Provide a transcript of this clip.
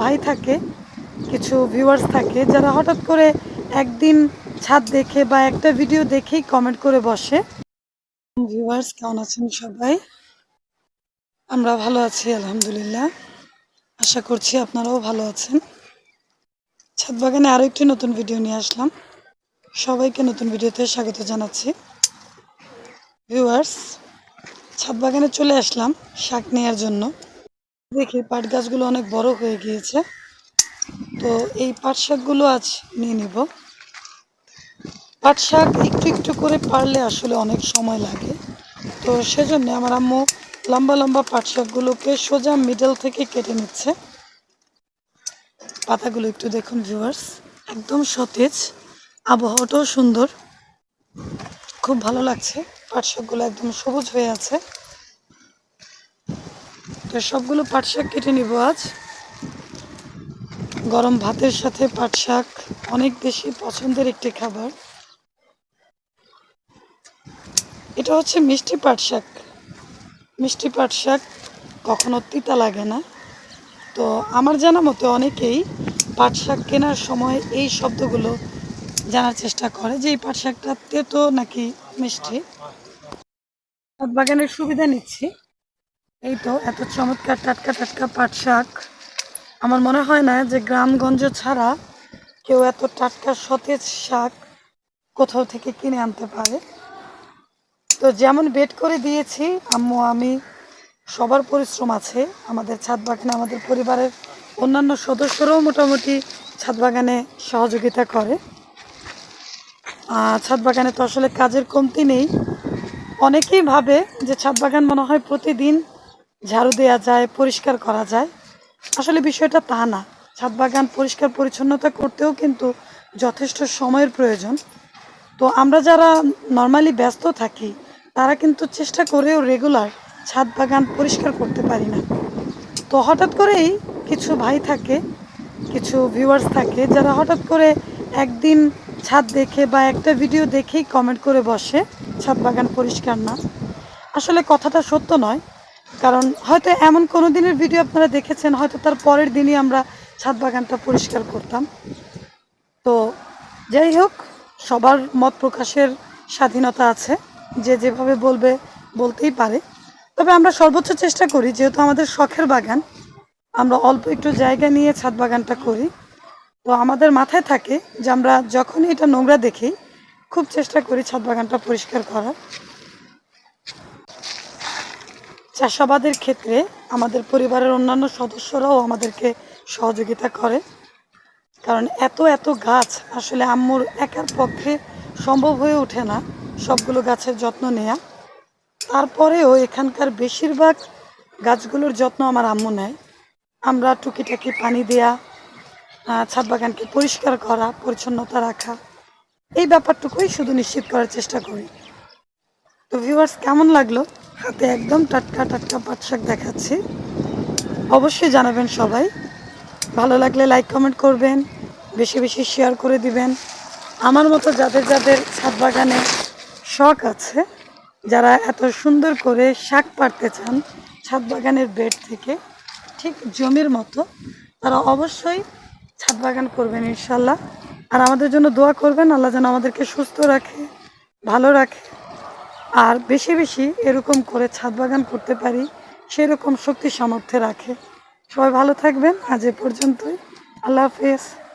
ভাই থাকে, কিছু ভিউয়ার্স থাকে, যারা হঠাৎ করে একদিন ছাদ দেখে বা একটা ভিডিও দেখেই কমেন্ট করে বসে। ভিউয়ার্স কেমন আছেন সবাই? আমরা ভালো আছি, আলহামদুলিল্লাহ। আশা করছি আপনারাও ভালো আছেন। ছাদ বাগানে আরও একটি নতুন ভিডিও নিয়ে আসলাম। সবাইকে নতুন ভিডিওতে স্বাগত জানাচ্ছি। ভিউয়ার্স ছাদ বাগানে চলে আসলাম শাক নেওয়ার জন্য। দেখি, পাট গাছগুলো অনেক বড় হয়ে গিয়েছে। তো এই পাট শাকগুলো আজ নিয়ে নিব। পাট শাক একটু একটু করে পারলে আসলে অনেক সময় লাগে। তো সেজন্য আমার আম্মু লম্বা লম্বা পাট শাকগুলোকে সোজা মিডল থেকে কেটে নিচ্ছে। পাতাগুলো একটু দেখুন ভিউয়ার্স একদম সতেজ, আবহাওয়াটাও সুন্দর। খুব ভালো লাগছে। পাট শাকগুলো একদম সবুজ হয়ে আছে। তো সবগুলো পাট শাক কেটে নিব আজ। গরম ভাতের সাথে পাট শাক অনেক বেশি পছন্দের একটি খাবার। এটা হচ্ছে মিষ্টি পাট শাক। মিষ্টি পাট শাক কখনো তিতা লাগে না। তো আমার জানা মতে অনেকেই পাট শাক কেনার সময় এই শব্দগুলো জানার চেষ্টা করে যে এই পাট শাকটা তেতো নাকি মিষ্টি। বাগানের সুবিধা নিচ্ছি। এই তো, এত চমৎকার টাটকা টাটকা পাট শাক। আমার মনে হয় না যে গ্রামগঞ্জ ছাড়া কেউ এত টাটকা সতেজ শাক কোথাও থেকে কিনে আনতে পারে। তো যেমন বেড করে দিয়েছি, আম্মু, আমি, সবার পরিশ্রম আছে। আমাদের ছাদ বাগানে আমাদের পরিবারের অন্যান্য সদস্যরাও মোটামুটি ছাদ বাগানে সহযোগিতা করে। ছাদ বাগানে তো আসলে কাজের কমতি নেই। অনেকেই ভাবে যে ছাদ বাগান মনে হয় প্রতিদিন ঝাড়ু দেওয়া যায়, পরিষ্কার করা যায়। আসলে বিষয়টা তা না। ছাদ বাগান পরিষ্কার পরিচ্ছন্নতা করতেও কিন্তু যথেষ্ট সময়ের প্রয়োজন। তো আমরা যারা নর্মালি ব্যস্ত থাকি, তারা কিন্তু চেষ্টা করেও রেগুলার ছাদ বাগান পরিষ্কার করতে পারি না। তো হঠাৎ করেই কিছু ভাই থাকে, কিছু ভিউয়ার্স থাকে, যারা হঠাৎ করে একদিন ছাদ দেখে বা একটা ভিডিও দেখেই কমেন্ট করে বসে, ছাদ বাগান পরিষ্কার না। আসলে কথাটা সত্য নয়। কারণ হয়তো এমন কোনো দিনের ভিডিও আপনারা দেখেছেন, হয়তো তার পরের দিনই আমরা ছাদ বাগানটা পরিষ্কার করতাম। তো যাই হোক, সবার মত প্রকাশের স্বাধীনতা আছে, যে যেভাবে বলবে বলতেই পারে। তবে আমরা সর্বোচ্চ চেষ্টা করি, যেহেতু আমাদের শখের বাগান, আমরা অল্প একটু জায়গা নিয়ে ছাদ বাগানটা করি। তো আমাদের মাথায় থাকে যে আমরা যখনই এটা নোংরা দেখি, খুব চেষ্টা করি ছাদ বাগানটা পরিষ্কার করার। চাষাবাদের ক্ষেত্রে আমাদের পরিবারের অন্যান্য সদস্যরাও আমাদেরকে সহযোগিতা করে। কারণ এত এত গাছ আসলে আম্মুর একার পক্ষে সম্ভব হয়ে ওঠে না সবগুলো গাছের যত্ন নেয়া। তারপরেও এখানকার বেশিরভাগ গাছগুলোর যত্ন আমার আম্মু নেয়। আমরা টুকিটাকি পানি দেয়া ছাদ বাগানকে পরিষ্কার করা, পরিচ্ছন্নতা রাখা, এই ব্যাপারটুকুই শুধু নিশ্চিত করার চেষ্টা করি। তো ভিউয়ার্স কেমন লাগল? হাতে একদম টাটকা টাটকা পাট শাক দেখাচ্ছি। অবশ্যই জানাবেন সবাই। ভালো লাগলে লাইক কমেন্ট করবেন, বেশি বেশি শেয়ার করে দিবেন। আমার মতো যাদের যাদের ছাদ বাগানে শখ আছে, যারা এত সুন্দর করে শাক পাড়তে চান ছাদ বাগানের বেড থেকে, ঠিক জমির মতো, তারা অবশ্যই ছাদ বাগান করবেন ইনশাল্লাহ। আর আমাদের জন্য দোয়া করবেন, আল্লাহ যেন আমাদেরকে সুস্থ রাখে, ভালো রাখে। আর বেশি বেশি এরকম করে ছাদ বাগান করতে পারি, সেরকম শক্তি সামর্থ্যে রাখে। সবাই ভালো থাকবেন, আজ এ পর্যন্তই। আল্লাহ হাফেজ।